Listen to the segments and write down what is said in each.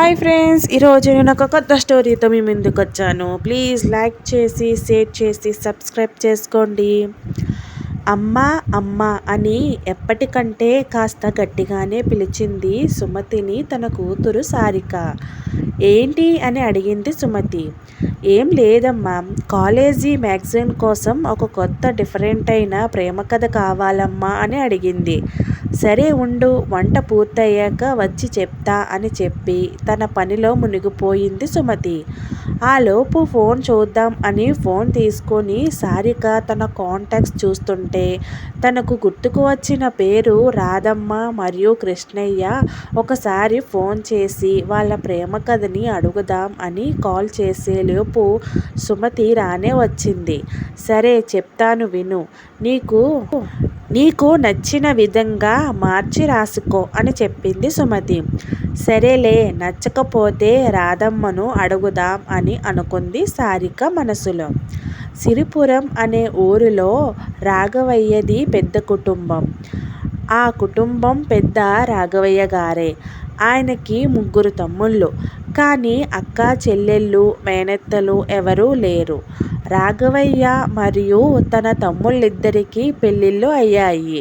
Hi friends ఈరోజు నేను ఒక కొత్త స్టోరీతో మీ ముందుకు వచ్చాను. ప్లీజ్ లైక్ చేసి షేర్ చేసి సబ్స్క్రైబ్ చేసుకోండి. అమ్మ అమ్మ అని ఎప్పటికంటే కాస్త గట్టిగానే పిలిచింది సుమతిని తన కూతురు సారిక. ఏంటి అని అడిగింది సుమతి. ఏం లేదమ్మా కాలేజీ మ్యాగజైన్ కోసం ఒక కొత్త డిఫరెంట్ అయిన ప్రేమ కథ కావాలమ్మా అని అడిగింది. సరే ఉండు వంట పూర్తయ్యాక వచ్చి చెప్తా అని చెప్పి తన పనిలో మునిగిపోయింది సుమతి. ఆలోపు ఫోన్ చూద్దాం అని ఫోన్ తీసుకొని సారిక తన కాంటాక్ట్స్ చూస్తుంటే తనకు గుర్తుకు వచ్చిన పేరు రాధమ్మ మరియు కృష్ణయ్య ఒకసారి ఫోన్ చేసి వాళ్ళ ప్రేమ కథని అడుగుదాం అని కాల్ చేసేలోపు సుమతి రానే వచ్చింది. సరే చెప్తాను విను. నీకు నీకు నచ్చిన విధంగా మార్చి రాసుకో అని చెప్పింది సుమతి. సరేలే నచ్చకపోతే రాధమ్మను అడుగుదాం అని అనుకుంది సారిక మనసులో. సిరిపురం అనే ఊరిలో రాఘవయ్యది పెద్ద కుటుంబం. ఆ కుటుంబం పెద్ద రాఘవయ్య గారే. ఆయనకి ముగ్గురు తమ్ముళ్ళు. కానీ అక్క చెల్లెళ్ళు మేనత్తలు ఎవరూ లేరు. రాఘవయ్య మరియు తన తమ్ముళ్ళిద్దరికీ పెళ్ళిళ్ళు అయ్యాయి.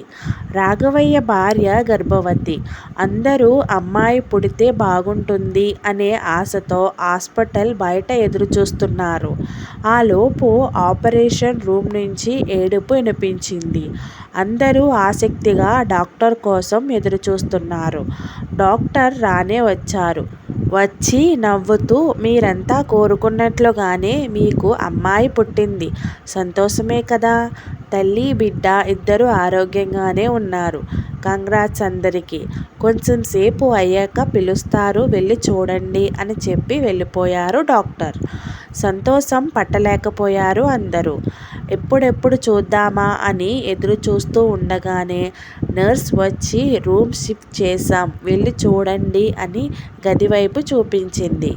రాఘవయ్య భార్య గర్భవతి. అందరూ అమ్మాయి పుడితే బాగుంటుంది అనే ఆశతో హాస్పిటల్ బయట ఎదురు చూస్తున్నారు ఆలోపు ఆపరేషన్ రూమ్ నుంచి ఏడుపు వినిపించింది. అందరూ ఆసక్తిగా డాక్టర్ కోసం ఎదురుచూస్తున్నారు. డాక్టర్ రానే వచ్చారు. వచ్చి నవ్వుతూ మీరంతా కోరుకున్నట్లుగానే మీకు అమ్మాయి పుట్టింది. సంతోషమే కదా? తల్లి బిడ్డ ఇద్దరు ఆరోగ్యంగానే ఉన్నారు. కంగ్రాట్స్ అందరికీ. కొంచెం సేపు అయ్యాక పిలుస్తారు. వెళ్ళి చూడండి అని చెప్పి వెళ్ళిపోయారు డాక్టర్. సంతోషం పట్టలేకపోయారు అందరూ. ఎప్పుడెప్పుడు చూద్దామా అని ఎదురు చూస్తూ ఉండగానే నర్స్ వచ్చి రూమ్ షిఫ్ట్ చేశాం వెళ్ళి చూడండి అని గదివైపు చూపించింది.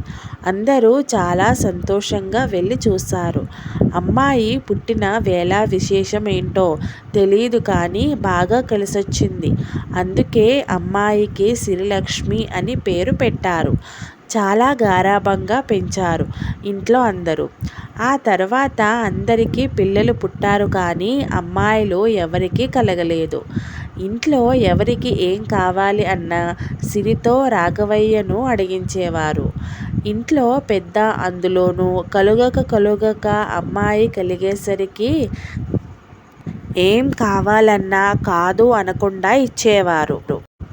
అందరూ చాలా సంతోషంగా వెళ్ళి చూశారు. అమ్మాయి పుట్టిన వేళ విశేషం ఏంటో తెలియదు కానీ బాగా కలిసొచ్చింది. అందుకే అమ్మాయికి సిరిలక్ష్మి అని పేరు పెట్టారు. చాలా గారాభంగా పెంచారు ఇంట్లో అందరూ. ఆ తర్వాత అందరికీ పిల్లలు పుట్టారు కానీ అమ్మాయిలు ఎవరికీ కలగలేదు. ఇంట్లో ఎవరికి ఏం కావాలి అన్న సిరితో రాఘవయ్యను అడిగించేవారు. ఇంట్లో పెద్ద అందులోనూ కలుగక కలుగక అమ్మాయి కలిగేసరికి ఏం కావాలన్నా కాదు అనకుండా ఇచ్చేవారు.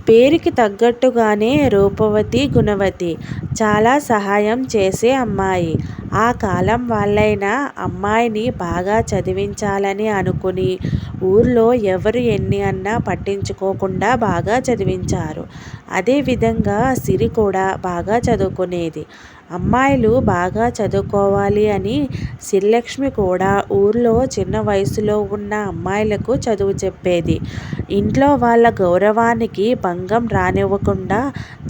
పేరుకి తగ్గట్టుగానే రూపవతి గుణవతి చాలా సహాయం చేసే అమ్మాయి. ఆ కాలం వాళ్ళైనా అమ్మాయిని బాగా చదివించాలని అనుకుని ఊర్లో ఎవరు ఎన్ని అన్నా పట్టించుకోకుండా బాగా చదివించారు. అదేవిధంగా సిరి కూడా బాగా చదువుకునేది. అమ్మాయిలు బాగా చదువుకోవాలి అని శ్రీలక్ష్మి కూడా ఊర్లో చిన్న వయసులో ఉన్న అమ్మాయిలకు చదువు చెప్పేది. ఇంట్లో వాళ్ళ గౌరవానికి భంగం రానివ్వకుండా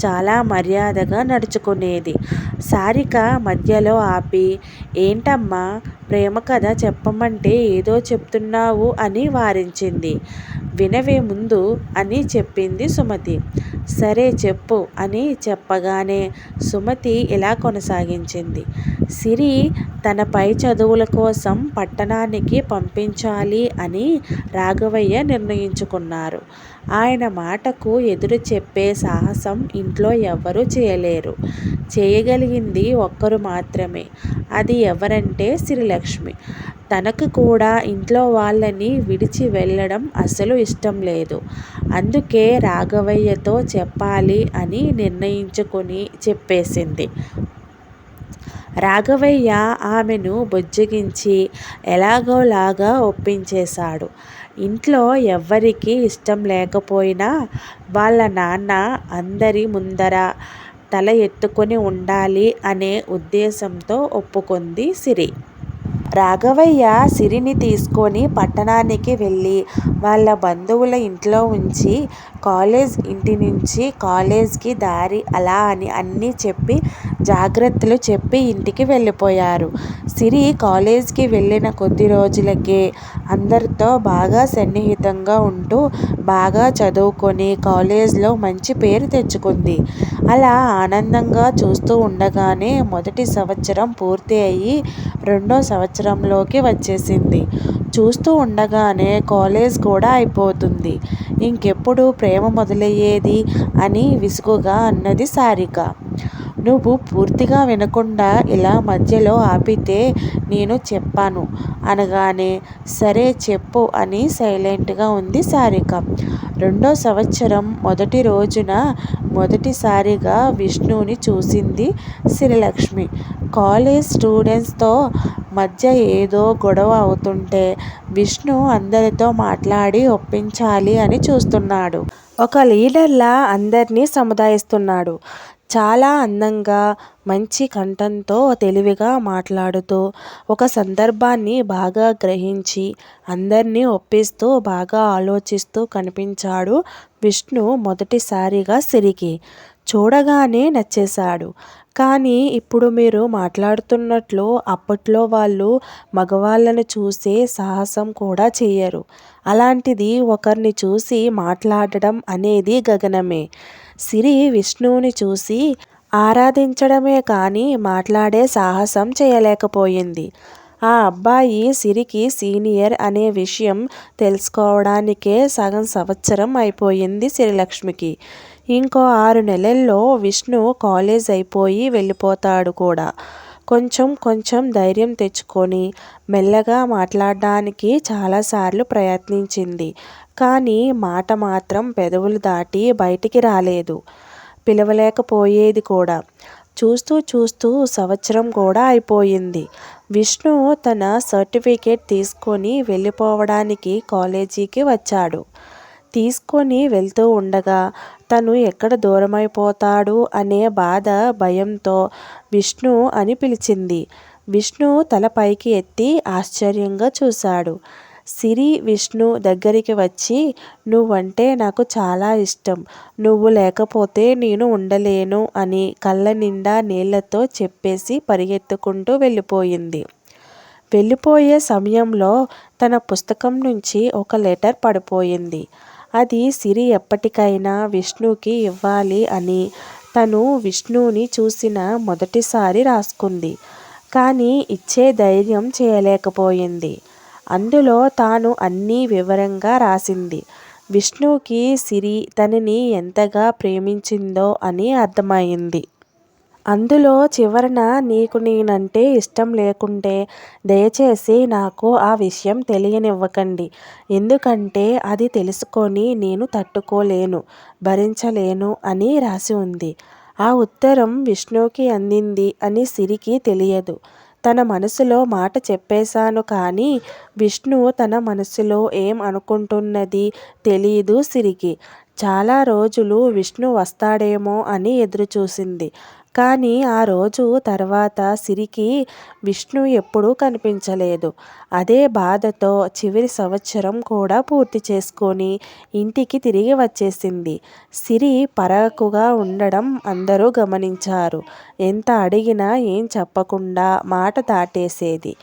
చాలా మర్యాదగా నడుచుకునేది. సారిక మధ్యలో ఆపి ఏంటమ్మా ప్రేమ కథ చెప్పమంటే ఏదో చెప్తున్నావు అని వారించింది. వినవే ముందు అని చెప్పింది సుమతి. సరే చెప్పు అని చెప్పగానే సుమతి ఇలా కొనసాగించింది. సిరి తన పై చదువుల కోసం పట్టణానికి పంపించాలి అని రాఘవయ్య నిర్ణయించుకున్నారు. ఆయన మాటకు ఎదురు చెప్పే సాహసం ఇంట్లో ఎవ్వరూ చేయలేరు. చేయగలిగింది ఒక్కరు మాత్రమే. అది ఎవరంటే శ్రీలక్ష్మి తనకు కూడా ఇంట్లో వాళ్ళని విడిచి వెళ్ళడం అసలు ఇష్టం లేదు. అందుకే రాఘవయ్యతో చెప్పాలి అని నిర్ణయించుకొని చెప్పేసింది. రాఘవయ్య ఆమెను బుజ్జగించి ఎలాగోలాగా ఒప్పించేశాడు. ఇంట్లో ఎవ్వరికీ ఇష్టం లేకపోయినా వాళ్ళ నాన్న అందరి ముందర తల ఎత్తుకొని ఉండాలి అనే ఉద్దేశంతో ఒప్పుకుంది సిరి. రాఘవయ్య సిరిని తీసుకొని పట్టణానికి వెళ్ళి వాళ్ళ బంధువుల ఇంట్లో ఉంచి కాలేజ్ ఇంటి నుంచి కాలేజ్కి దారి అలా అని అన్నీ చెప్పి జాగ్రత్తలు చెప్పి ఇంటికి వెళ్ళిపోయారు. సిరి కాలేజ్కి వెళ్ళిన కొద్ది రోజులకే అందరితో బాగా సన్నిహితంగా ఉంటూ బాగా చదువుకొని కాలేజ్లో మంచి పేరు తెచ్చుకుంది. అలా ఆనందంగా చూస్తూ ఉండగానే మొదటి సంవత్సరం పూర్తి అయ్యి రెండో సంవత్సరంలోకి వచ్చేసింది. చూస్తూ ఉండగానే కాలేజ్ కూడా అయిపోతుంది. ఇంకెప్పుడు ప్రేమ మొదలయ్యేది అని విసుగుగా అన్నది సారిక. నువ్వు పూర్తిగా వినకుండా ఇలా మధ్యలో ఆపితే నేను చెప్పాను. అనగానే సరే చెప్పు అని సైలెంట్గా ఉంది సారిక. రెండో సంవత్సరం మొదటి రోజున మొదటిసారిగా విష్ణుని చూసింది శ్రీలక్ష్మి కాలేజ్ స్టూడెంట్స్తో మధ్య ఏదో గొడవ అవుతుంటే విష్ణు అందరితో మాట్లాడి ఒప్పించాలి అని చూస్తున్నాడు. ఒక లీడర్లా అందరినీ సముదాయిస్తున్నాడు. చాలా అందంగా మంచి కంఠంతో తెలివిగా మాట్లాడుతూ ఒక సందర్భాన్ని బాగా గ్రహించి అందరినీ ఒప్పిస్తూ బాగా ఆలోచిస్తూ కనిపించాడు విష్ణు మొదటిసారిగా సిరికి. చూడగానే నచ్చేశాడు. కానీ ఇప్పుడు మీరు మాట్లాడుతున్నట్లు అప్పట్లో వాళ్ళు మగవాళ్ళను చూసే సాహసం కూడా చేయరు అలాంటిది ఒకరిని చూసి మాట్లాడడం అనేది గగనమే. సిరి విష్ణువుని చూసి ఆరాధించడమే కానీ మాట్లాడే సాహసం చేయలేకపోయింది. ఆ అబ్బాయి సిరికి సీనియర్ అనే విషయం తెలుసుకోవడానికే సగం సంవత్సరం అయిపోయింది శ్రీలక్ష్మికి ఇంకో ఆరు నెలల్లో విష్ణు కాలేజ్ అయిపోయి వెళ్ళిపోతాడు కూడా. కొంచెం కొంచెం ధైర్యం తెచ్చుకొని మెల్లగా మాట్లాడడానికి చాలాసార్లు ప్రయత్నించింది. కానీ మాట మాత్రం పెదవులు దాటి బయటికి రాలేదు. పిలవలేకపోయేది కూడా. చూస్తూ చూస్తూ సంవత్సరం కూడా అయిపోయింది. విష్ణు తన సర్టిఫికేట్ తీసుకొని వెళ్ళిపోవడానికి కాలేజీకి వచ్చాడు. తీసుకొని వెళ్తూ ఉండగా తను ఎక్కడ దూరమైపోతాడు అనే బాధ భయంతో విష్ణు అని పిలిచింది. విష్ణు తల పైకి ఎత్తి ఆశ్చర్యంగా చూశాడు. సిరి విష్ణు దగ్గరికి వచ్చి నువ్వంటే నాకు చాలా ఇష్టం. నువ్వు లేకపోతే నేను ఉండలేను అని కళ్ళ నిండా నీళ్ళతో చెప్పేసి పరిగెత్తుకుంటూ వెళ్ళిపోయింది. వెళ్ళిపోయే సమయంలో తన పుస్తకం నుంచి ఒక లెటర్ పడిపోయింది. అది సిరి ఎప్పటికైనా విష్ణుకి ఇవ్వాలి అని తను విష్ణుని చూసిన మొదటిసారి రాసుకుంది. కానీ ఇచ్చే ధైర్యం చేయలేకపోయింది. అందులో తాను అన్నీ వివరంగా రాసింది. విష్ణుకి సిరి తనని ఎంతగా ప్రేమించిందో అని అర్థమైంది. అందులో చివరన నీకు నేనంటే ఇష్టం లేకుంటే దయచేసి నాకు ఆ విషయం తెలియనివ్వకండి. ఎందుకంటే అది తెలుసుకొని నేను తట్టుకోలేను భరించలేను అని రాసి ఉంది. ఆ ఉత్తరం విష్ణుకి అందింది అని సిరికి తెలియదు. తన మనసులో మాట చెప్పేశాను కానీ విష్ణు తన మనసులో ఏం అనుకుంటున్నది తెలీదు సిరికి. చాలా రోజులు విష్ణు వస్తాడేమో అని ఎదురుచూసింది. కానీ ఆ రోజు తర్వాత సిరికి విష్ణు ఎప్పుడూ కనిపించలేదు. అదే బాధతో చివరి సంవత్సరం కూడా పూర్తి చేసుకొని ఇంటికి తిరిగి వచ్చేసింది. సిరి పరకుగా ఉండడం అందరూ గమనించారు. ఎంత అడిగినా ఏం చెప్పకుండా మాట దాటేసేది.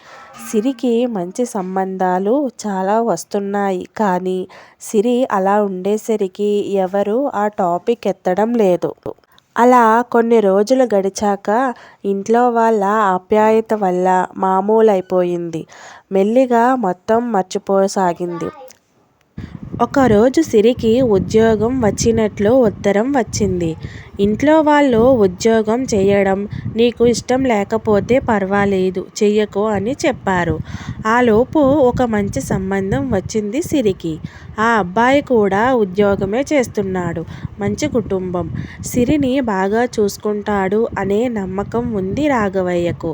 సిరికి మంచి సంబంధాలు చాలా వస్తున్నాయి. కానీ సిరి అలా ఉండేసరికి ఎవరు ఆ టాపిక్ ఎత్తడం లేదు. అలా కొన్ని రోజులు గడిచాక ఇంట్లో వాళ్ళ ఆప్యాయత వల్ల మామూలైపోయింది. మెల్లిగా మొత్తం మర్చిపోసాగింది. ఒకరోజు సిరికి ఉద్యోగం వచ్చినట్లు ఉత్తరం వచ్చింది. ఇంట్లో వాళ్ళు ఉద్యోగం చేయడం నీకు ఇష్టం లేకపోతే పర్వాలేదు చెయ్యకు అని చెప్పారు. ఆలోపు ఒక మంచి సంబంధం వచ్చింది సిరికి. ఆ అబ్బాయి కూడా ఉద్యోగమే చేస్తున్నాడు మంచి కుటుంబం. సిరిని బాగా చూసుకుంటాడు అనే నమ్మకం ఉంది రాఘవయ్యకు.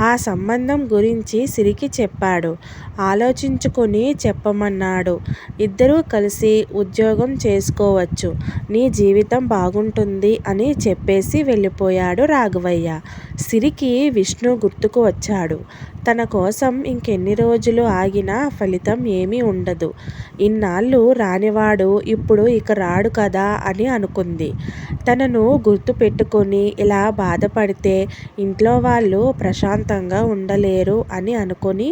ఆ సంబంధం గురించి సిరికి చెప్పాడు. ఆలోచించుకుని చెప్పమన్నాడు. ఇద్దరూ కలిసి ఉద్యోగం చేసుకోవచ్చు. నీ జీవితం బాగుంటుంది అని చెప్పేసి వెళ్ళిపోయాడు రాఘవయ్య. సిరికి విష్ణు గుర్తుకు వచ్చాడు. తన కోసం ఇంకెన్ని రోజులు ఆగినా ఫలితం ఏమీ ఉండదు. ఇన్నాళ్ళు రానివాడు ఇప్పుడు ఇక రాడు కదా అని అనుకుంది. తనను గుర్తు పెట్టుకొని ఇలా బాధపడితే ఇంట్లో వాళ్ళు ప్రశాంతంగా ఉండలేరు అని అనుకొని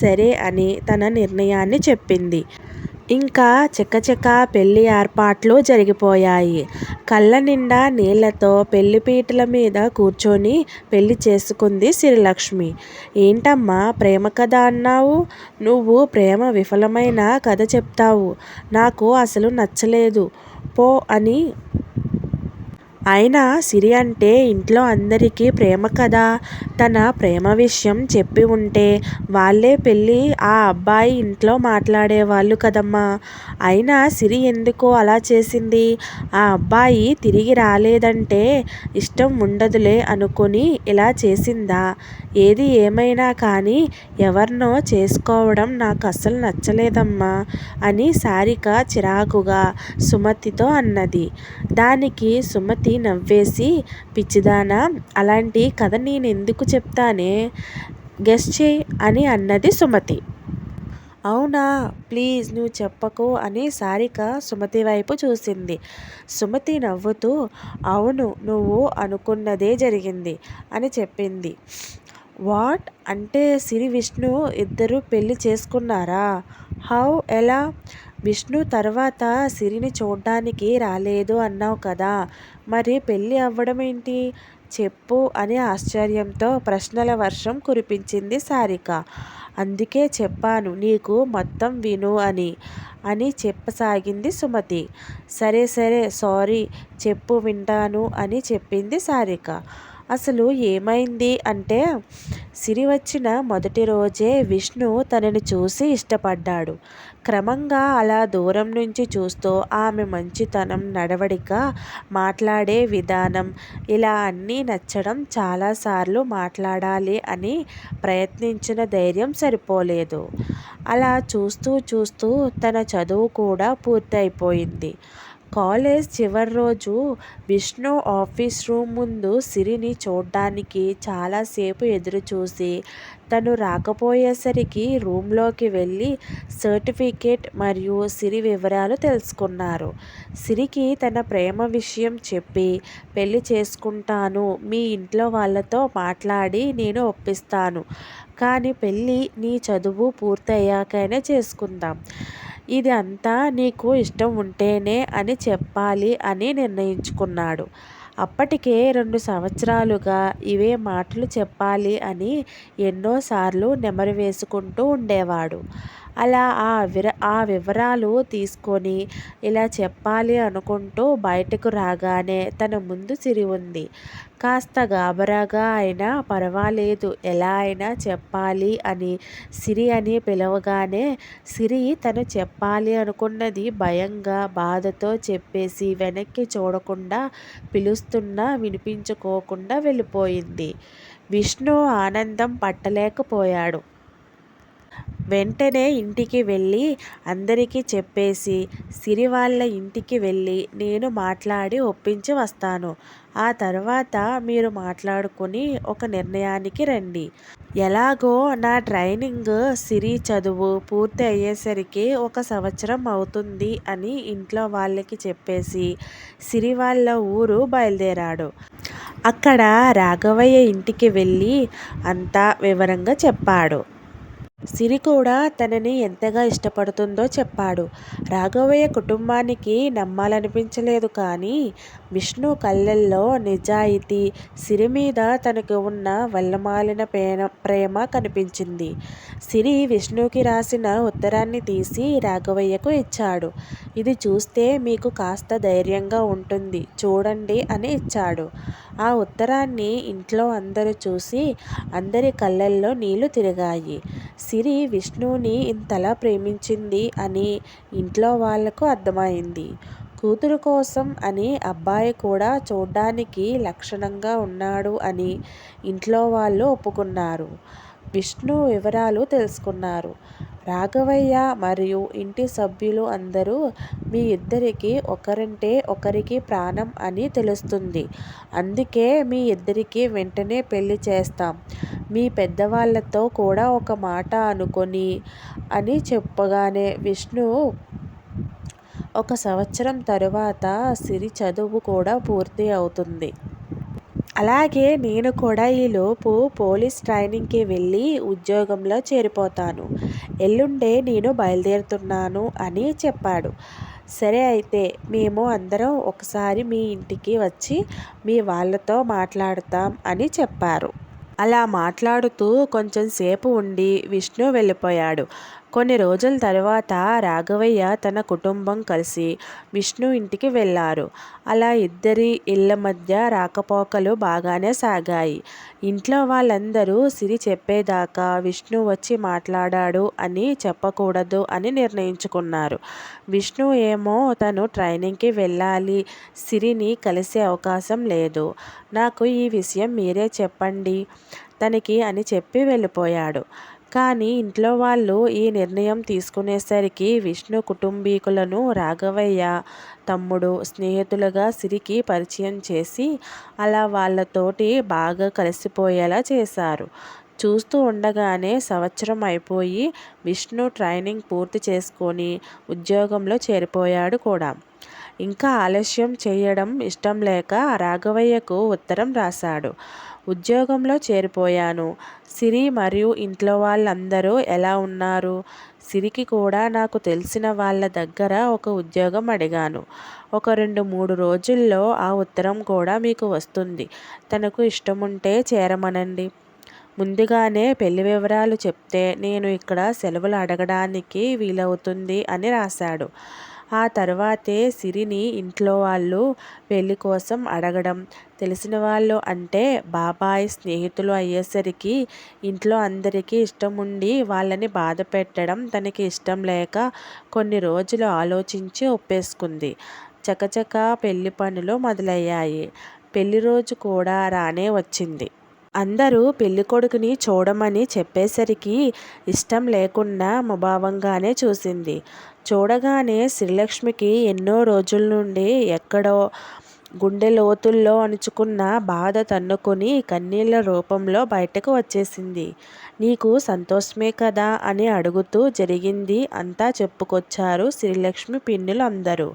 సరే అని తన నిర్ణయాన్ని చెప్పింది. ఇంకా చకచక పెళ్ళి ఏర్పాట్లు జరిగిపోయాయి. కళ్ళ నిండా నీళ్ళతో పెళ్ళిపీటల మీద కూర్చొని పెళ్ళి చేసుకుంది శ్రీలక్ష్మి. ఏంటమ్మా ప్రేమ కథ అన్నావు? నువ్వు ప్రేమ విఫలమైన కథ చెప్తావు. నాకు అసలు నచ్చలేదు పో అని. అయినా సిరి అంటే ఇంట్లో అందరికీ ప్రేమ కదా. తన ప్రేమ విషయం చెప్పి ఉంటే వాళ్ళే పెళ్ళి ఆ అబ్బాయి ఇంట్లో మాట్లాడేవాళ్ళు కదమ్మా. అయినా సిరి ఎందుకో అలా చేసింది? ఆ అబ్బాయి తిరిగి రాలేదంటే ఇష్టం ఉండదులే అనుకుని ఇలా చేసిందా? ఏది ఏమైనా కానీ ఎవర్నో చేసుకోవడం నాకు అస్సలు నచ్చలేదమ్మా అని సారిక చిరాకుగా సుమతితో అన్నది. దానికి సుమతి నవ్వేసి పిచ్చిదానా అలాంటి కథ నేనెందుకు చెప్తానే. గెస్ చేయి అని అన్నది సుమతి. అవునా ప్లీజ్ నువ్వు చెప్పకు అని సారిక సుమతి వైపు చూసింది. సుమతి నవ్వుతూ అవును నువ్వు అనుకున్నదే జరిగింది అని చెప్పింది. వాట్ అంటే సిరి విష్ణు ఇద్దరు పెళ్ళి చేసుకున్నారా? హౌ ఎలా? విష్ణు తర్వాత సిరిని చూడ్డానికి రాలేదు అన్నావు కదా మరి పెళ్ళి అవ్వడం ఏంటి చెప్పు అని ఆశ్చర్యంతో ప్రశ్నల వర్షం కురిపించింది సారిక. అందుకే చెప్పాను నీకు మొత్తం విను అని అని చెప్పసాగింది సుమతి. సరే సరే సారీ చెప్పు వింటాను అని చెప్పింది సారిక. అసలు ఏమైంది అంటే సిరి వచ్చిన మొదటిరోజే విష్ణు తనని చూసి ఇష్టపడ్డాడు. క్రమంగా అలా దూరం నుంచి చూస్తూ ఆమె మంచితనం, నడవడిక, మాట్లాడే విధానం ఇలా అన్నీ నచ్చడం చాలాసార్లు మాట్లాడాలి అని ప్రయత్నించిన ధైర్యం సరిపోలేదు. అలా చూస్తూ చూస్తూ తన చదువు కూడా పూర్తయిపోయింది కాలేజ్ చివరి రోజు విష్ణు ఆఫీస్ రూమ్ ముందు సిరిని చూడ్డానికి చాలాసేపు ఎదురుచూసి తను రాకపోయేసరికి రూమ్లోకి వెళ్ళి సర్టిఫికేట్ మరియు సిరి వివరాలు తెలుసుకున్నారు. సిరికి తన ప్రేమ విషయం చెప్పి పెళ్ళి చేసుకుంటాను మీ ఇంట్లో వాళ్ళతో మాట్లాడి నేను ఒప్పిస్తాను. కానీ పెళ్ళి నీ చదువు పూర్తయ్యాకైనా చేసుకుందాం. ఇది అంతా నీకు ఇష్టం ఉంటేనే అని చెప్పాలి అని నిర్ణయించుకున్నాడు. అప్పటికే రెండు సంవత్సరాలుగా ఇవే మాటలు చెప్పాలి అని ఎన్నోసార్లు నెమరు వేసుకుంటూ ఉండేవాడు అలా ఆ విర ఆ వివరాలు తీసుకొని ఇలా చెప్పాలి అనుకుంటూ బయటకు రాగానే తన ముందు సిరి ఉంది కాస్త గాబరాగా అయినా పర్వాలేదు ఎలా అయినా చెప్పాలి అని సిరి అని పిలవగానే సిరి తను చెప్పాలి అనుకున్నది భయంగా, బాధతో చెప్పేసి వెనక్కి చూడకుండా పిలుస్తున్నా వినిపించుకోకుండా వెళ్ళిపోయింది. విష్ణు ఆనందం పట్టలేకపోయాడు. వెంటనే ఇంటికి వెళ్ళి అందరికీ చెప్పేసి సిరి వాళ్ళ ఇంటికి వెళ్ళి నేను మాట్లాడి ఒప్పించి వస్తాను. ఆ తర్వాత మీరు మాట్లాడుకుని ఒక నిర్ణయానికి రండి. ఎలాగో నా ట్రైనింగ్ సిరి చదువు పూర్తి అయ్యేసరికి ఒక సంవత్సరం అవుతుంది అని ఇంట్లో వాళ్ళకి చెప్పేసి సిరి వాళ్ళ ఊరు బయలుదేరాడు. అక్కడ రాఘవయ్య ఇంటికి వెళ్ళి అంతా వివరంగా చెప్పాడు. సిరి కూడా తనని ఎంతగా ఇష్టపడుతుందో చెప్పాడు. రాఘవయ్య కుటుంబానికి నమ్మాలనిపించలేదు కానీ విష్ణు కళ్ళల్లో నిజాయితీ, సిరి మీద తనకు ఉన్న వల్లమాలిన ప్రేమ కనిపించింది. సిరి విష్ణుకి రాసిన ఉత్తరాన్ని తీసి రాఘవయ్యకు ఇచ్చాడు. ఇది చూస్తే మీకు కాస్త ధైర్యంగా ఉంటుంది చూడండి అని ఇచ్చాడు. ఆ ఉత్తరాన్ని ఇంట్లో అందరూ చూసి అందరి కళ్ళల్లో నీళ్ళు తిరిగాయి. సిరి విష్ణువుని ఇంతలా ప్రేమించింది అని ఇంట్లో వాళ్ళకు అర్థమైంది కూతురు కోసం అని అబ్బాయి కూడా చూడ్డానికి లక్షణంగా ఉన్నాడు అని ఇంట్లో వాళ్ళు ఒప్పుకున్నారు. విష్ణు వివరాలు తెలుసుకున్నారు. రాఘవయ్య మరియు ఇంటి సభ్యులు అందరూ మీ ఇద్దరికీ ఒకరంటే ఒకరికి ప్రాణం అని తెలుస్తుంది. అందుకే మీ ఇద్దరికీ వెంటనే పెళ్ళి చేస్తాం మీ పెద్దవాళ్ళతో కూడా ఒక మాట అనుకొని అని చెప్పగానే విష్ణు ఒక సంవత్సరం తరువాత సిరి చదువు కూడా పూర్తి అవుతుంది. అలాగే నేను కూడా ఈలోపు పోలీస్ ట్రైనింగ్కి వెళ్ళి ఉద్యోగంలో చేరిపోతాను. ఎల్లుండే నేను బయలుదేరుతున్నాను అని చెప్పాడు. సరే అయితే మేము అందరం ఒకసారి మీ ఇంటికి వచ్చి మీ వాళ్ళతో మాట్లాడతాం అని చెప్పారు. అలా మాట్లాడుతూ కొంచెం సేపు ఉండి విష్ణు వెళ్ళిపోయాడు. కొన్ని రోజుల తర్వాత రాఘవయ్య తన కుటుంబం కలిసి విష్ణు ఇంటికి వెళ్ళారు. అలా ఇద్దరి ఇళ్ళ మధ్య రాకపోకలు బాగానే సాగాయి. ఇంట్లో వాళ్ళందరూ సిరి చెప్పేదాకా విష్ణు వచ్చి మాట్లాడాడు అని చెప్పకూడదు అని నిర్ణయించుకున్నారు. విష్ణు ఏమో తను ట్రైనింగ్కి వెళ్ళాలి సిరిని కలిసే అవకాశం లేదు. నాకు ఈ విషయం మీరే చెప్పండి తనకి అని చెప్పి వెళ్ళిపోయాడు. కానీ ఇంట్లో వాళ్ళు ఈ నిర్ణయం తీసుకునేసరికి విష్ణు కుటుంబీకులను రాఘవయ్య తమ్ముడు స్నేహితులుగా సిరికి పరిచయం చేసి అలా వాళ్ళతోటి బాగా కలిసిపోయేలా చేశారు. చూస్తూ ఉండగానే సంవత్సరం అయిపోయి విష్ణు ట్రైనింగ్ పూర్తి చేసుకొని ఉద్యోగంలో చేరిపోయాడు కూడా. ఇంకా ఆలస్యం చేయడం ఇష్టం లేక రాఘవయ్యకు ఉత్తరం రాశాడు. ఉద్యోగంలో చేరిపోయాను. సిరి మరియు ఇంట్లో వాళ్ళందరూ ఎలా ఉన్నారు? సిరికి కూడా నాకు తెలిసిన వాళ్ళ దగ్గర ఒక ఉద్యోగం అడిగాను. ఒక రెండు మూడు రోజుల్లో ఆ ఉత్తరం కూడా మీకు వస్తుంది. తనకు ఇష్టముంటే చేరమనండి. ముందుగానే పెళ్ళి వివరాలు చెప్తే నేను ఇక్కడ సెలవులు అడగడానికి వీలవుతుంది అని రాశాడు. ఆ తర్వాతే సిరిని ఇంట్లో వాళ్ళు పెళ్ళి కోసం అడగడం. తెలిసిన వాళ్ళు అంటే బాబాయ్ స్నేహితులు అయ్యేసరికి ఇంట్లో అందరికీ ఇష్టం ఉండి వాళ్ళని బాధ పెట్టడం తనకి ఇష్టం లేక కొన్ని రోజులు ఆలోచించి ఒప్పేసుకుంది. చకచక పెళ్ళి పనులు మొదలయ్యాయి. పెళ్ళి రోజు కూడా రానే వచ్చింది. అందరూ పెళ్ళికొడుకుని చూడమని చెప్పేసరికి ఇష్టం లేకుండా ముభావంగానే చూసింది. చూడగానే శ్రీలక్ష్మికి ఎన్నో రోజుల నుండి ఎక్కడో గుండె లోతుల్లో అణుచుకున్న బాధ తన్నుకుని కన్నీళ్ళ రూపంలో బయటకు వచ్చేసింది. నీకు సంతోషమే కదా అని అడుగుతూ జరిగింది. అంతా చెప్పుకొచ్చారు శ్రీలక్ష్మి పిన్నులు అందరూ.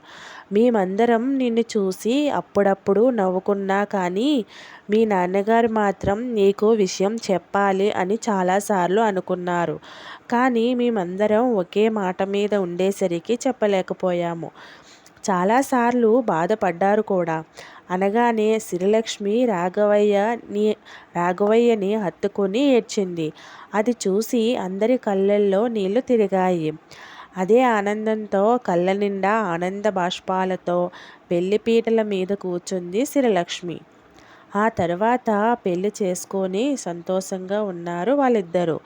మేమందరం నిన్ను చూసి అప్పుడప్పుడు నవ్వుకున్నా కానీ మీ నాన్నగారు మాత్రం నీకు విషయం చెప్పాలి అని చాలాసార్లు అనుకున్నారు. కానీ మేమందరం ఒకే మాట మీద ఉండేసరికి చెప్పలేకపోయాము. చాలాసార్లు బాధపడ్డారు కూడా. అనగానే శ్రీలక్ష్మి రాఘవయ్య నీ రాఘవయ్యని హత్తుకుని ఏడ్చింది. అది చూసి అందరి కళ్ళల్లో నీళ్ళు తిరిగాయి. అదే ఆనందంతో కళ్ళ నిండా ఆనంద బాష్పాలతో పెళ్ళిపీటల మీద కూర్చుంది శ్రీలక్ష్మి ఆ తర్వాత పెళ్ళి చేసుకొని సంతోషంగా ఉన్నారు వాళ్ళిద్దరూ.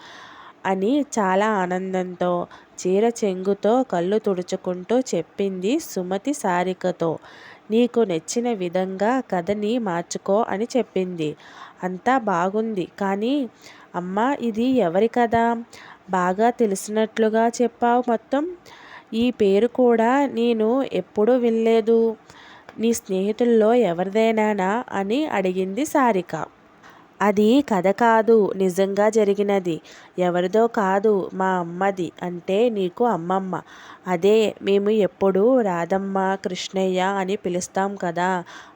అని చాలా ఆనందంతో చీర చెంగుతో కళ్ళు తుడుచుకుంటూ చెప్పింది సుమతి సారికతో. నీకు నచ్చిన విధంగా కథని మార్చుకో అని చెప్పింది. అంతా బాగుంది. కానీ అమ్మ ఇది ఎవరి కథ? బాగా తెలిసినట్లుగా చెప్పావు మొత్తం. ఈ పేరు కూడా నేను ఎప్పుడూ వినలేదు. నీ స్నేహితుల్లో ఎవరిదైనానా? అని అడిగింది సారిక. అది కథ కాదు నిజంగా జరిగినది. ఎవరిదో కాదు మా అమ్మది అంటే నీకు అమ్మమ్మ. అదే మేము ఎప్పుడు రాధమ్మ కృష్ణయ్య అని పిలుస్తాం కదా.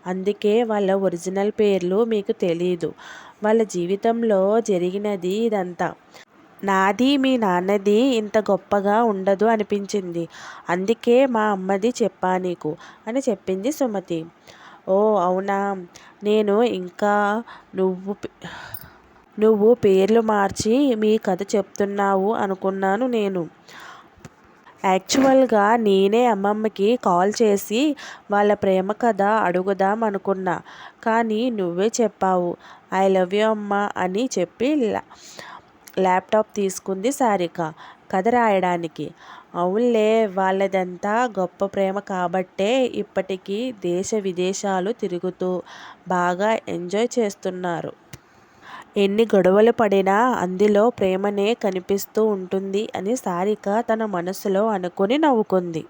అందుకే వాళ్ళ ఒరిజినల్ పేర్లు మీకు తెలీదు. వాళ్ళ జీవితంలో జరిగినది ఇదంతా. నాది మీ నాన్నది ఇంత గొప్పగా ఉండదు అనిపించింది. అందుకే మా అమ్మది చెప్పా నీకు అని చెప్పింది సుమతి. ఓ అవునా? నేను ఇంకా నువ్వు నువ్వు పేర్లు మార్చి మీ కథ చెప్తున్నావు అనుకున్నాను నేను. యాక్చువల్గా నేనే అమ్మమ్మకి కాల్ చేసి వాళ్ళ ప్రేమ కథ అడుగుదాం అనుకున్నా. కానీ నువ్వే చెప్పావు ఐ లవ్ యూ అమ్మ అని చెప్పి ల్యాప్టాప్ తీసుకుంది సారిక కథ రాయడానికి. అవునులే వాళ్ళదంతా గొప్ప ప్రేమ కాబట్టే ఇప్పటికీ దేశ విదేశాలు తిరుగుతూ బాగా ఎంజాయ్ చేస్తున్నారు. ఎన్ని గొడవలు పడినా అందులో ప్రేమనే కనిపిస్తూ ఉంటుంది అని సారిక తన మనసులో అనుకుని నవ్వుకుంది.